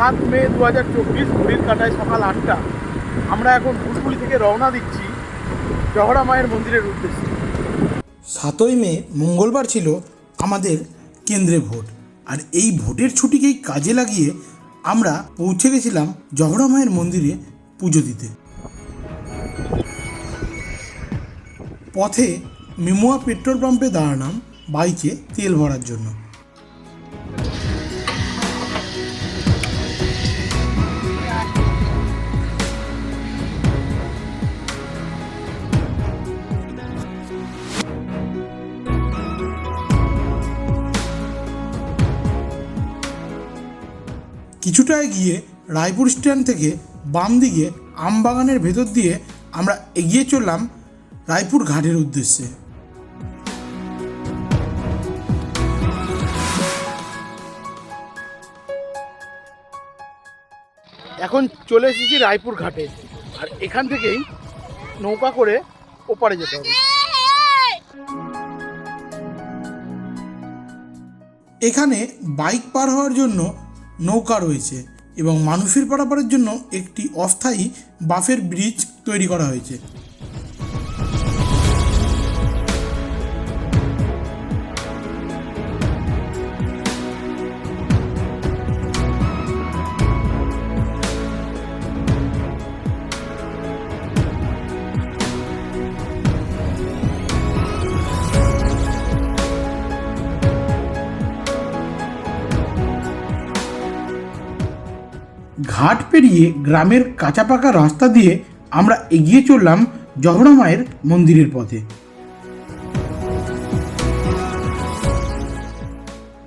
সাত মে দু হাজার চব্বিশ ঘড়ির কাটায় সকাল আটটা। আমরা এখন ফুলপুলি থেকে রওনা দিচ্ছি জহরা মায়ের মন্দিরের উদ্দেশ্যে। সাতই মে মঙ্গলবার ছিল আমাদের কেন্দ্রে ভোট। আর এই ভোটের ছুটিকেই কাজে লাগিয়ে আমরা পৌঁছে গেছিলাম জহরা মায়ের মন্দিরে পুজো দিতে। পথে মিমুয়া পেট্রোল পাম্পে দাঁড়ালাম বাইকে তেল ভরার জন্য। কিছুটা এগিয়ে রায়পুর স্ট্যান্ড থেকে বাম দিকে আমবাগানের ভেতর দিয়ে আমরা এগিয়ে চললাম রায়পুর ঘাটের উদ্দেশ্যে। এখন চলে এসেছি রায়পুর ঘাটে। আর এখান থেকেই নৌকা করে ওপারে যেতে হবে। এখানে বাইক পার হওয়ার জন্য নৌকা রয়েছে এবং মানুষের পারাপারের জন্য একটি অস্থায়ী বাফের ব্রিজ তৈরি করা হয়েছে। ঘাট পেরিয়ে গ্রামের কাঁচা পাকা রাস্তা দিয়ে আমরা এগিয়ে চললাম জহরা মায়ের মন্দিরের পথে।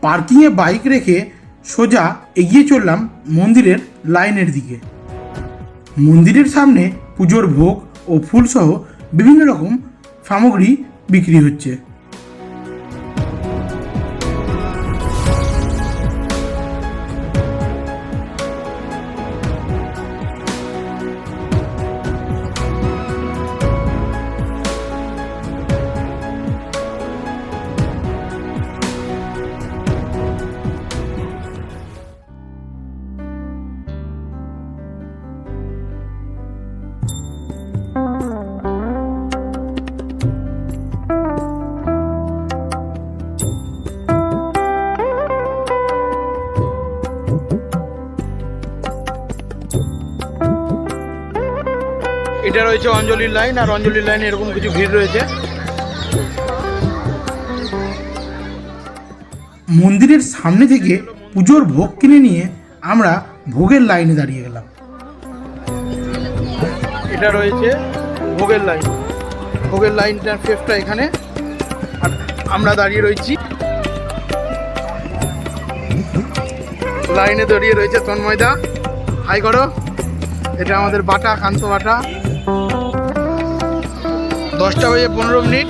পার্কিংয়ে বাইক রেখে সোজা এগিয়ে চললাম মন্দিরের লাইনের দিকে। মন্দিরের সামনে পুজোর ভোগ ও ফুলসহ বিভিন্ন রকম সামগ্রী বিক্রি হচ্ছে। এটা রয়েছে অঞ্জলির লাইন আর অঞ্জলির লাইনে এরকম কিছু ভিড় রয়েছে। মন্দিরের সামনে থেকে পুজোর ভোগ কিনে নিয়ে আমরা ভোগের লাইনে দাঁড়িয়ে গেলাম। এটা রয়েছে ভোগের লাইন। ভোগের লাইনটার ফেফটা এখানে। আর আমরা দাঁড়িয়ে রয়েছি। লাইনে দাঁড়িয়ে রয়েছে তন্ময়দা। হাই করো। এটা আমাদের বাটা কান্ত বাটা। দশটা বাজে পনেরো মিনিট।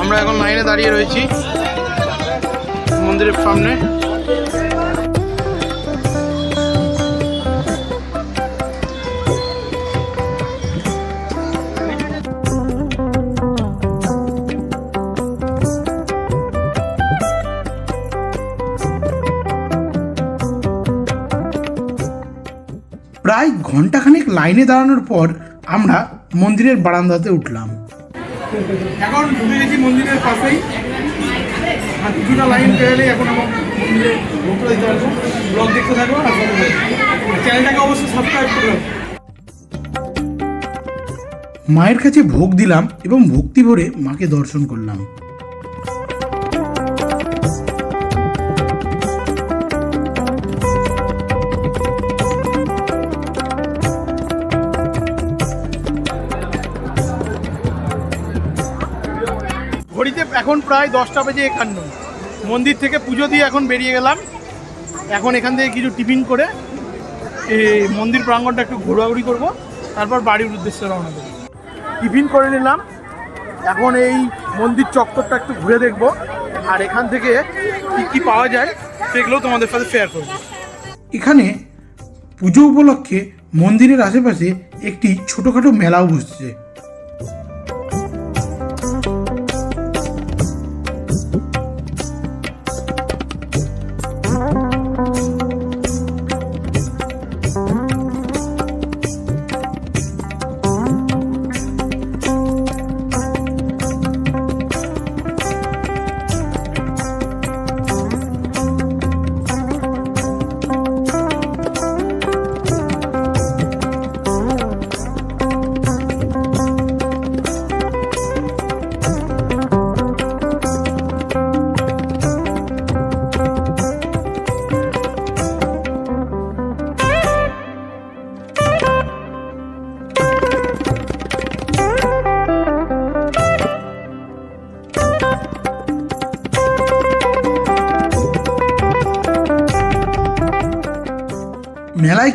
আমরা এখন লাইনে দাঁড়িয়ে রয়েছি মন্দিরের সামনে। প্রায় ঘন্টাখানেক লাইনে দাঁড়ানোর পর আমরা মন্দিরের বারান্দাতে উঠলাম। এখন ঢুকে গেছি মন্দিরের পাশেই। আর কিছুটা লাইন পেরোলেই এখন আমার মন্দিরে ভোগটা দিতে পারব ব্লগ দেখতে থাকব আর চ্যানেলটাকে অবশ্যই সাবস্ক্রাইব করো মায়ের কাছে ভোগ দিলাম এবং ভক্তি ভরে মাকে দর্শন করলাম। ঘড়িতে এখন প্রায় দশটা বেজে একান্ন। মন্দির থেকে পুজো দিয়ে এখন বেরিয়ে গেলাম। এখন এখান থেকে কিছু টিফিন করে এই মন্দির প্রাঙ্গণটা একটু ঘোরাঘুরি করব, তারপর বাড়ির উদ্দেশ্যে রওনা দেবো। টিফিন করে নিলাম। এখন এই মন্দির চত্বরটা একটু ঘুরে দেখব। আর এখান থেকে কী কী পাওয়া যায় সেগুলোও তোমাদের সাথে শেয়ার করব। এখানে পুজো উপলক্ষে মন্দিরের আশেপাশে একটি ছোটোখাটো মেলাও বসছে।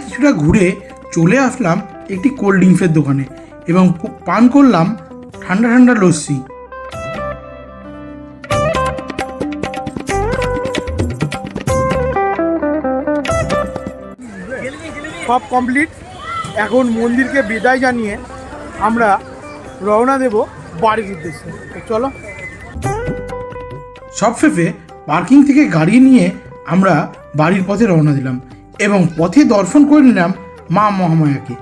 কিছুটা ঘুরে চলে আসলাম একটি কোল্ড ড্রিঙ্কসের দোকানে এবং পান করলাম ঠান্ডা ঠান্ডা লস্যি। সব কমপ্লিট এখন মন্দিরকে বিদায় জানিয়ে আমরা রওনা দেব বাড়ির উদ্দেশ্যে। চলো। সবশেষে পার্কিং থেকে গাড়ি নিয়ে আমরা বাড়ির পথে রওনা দিলাম। এবং পথে দর্শন করে নিলাম মা মহামায়াকে।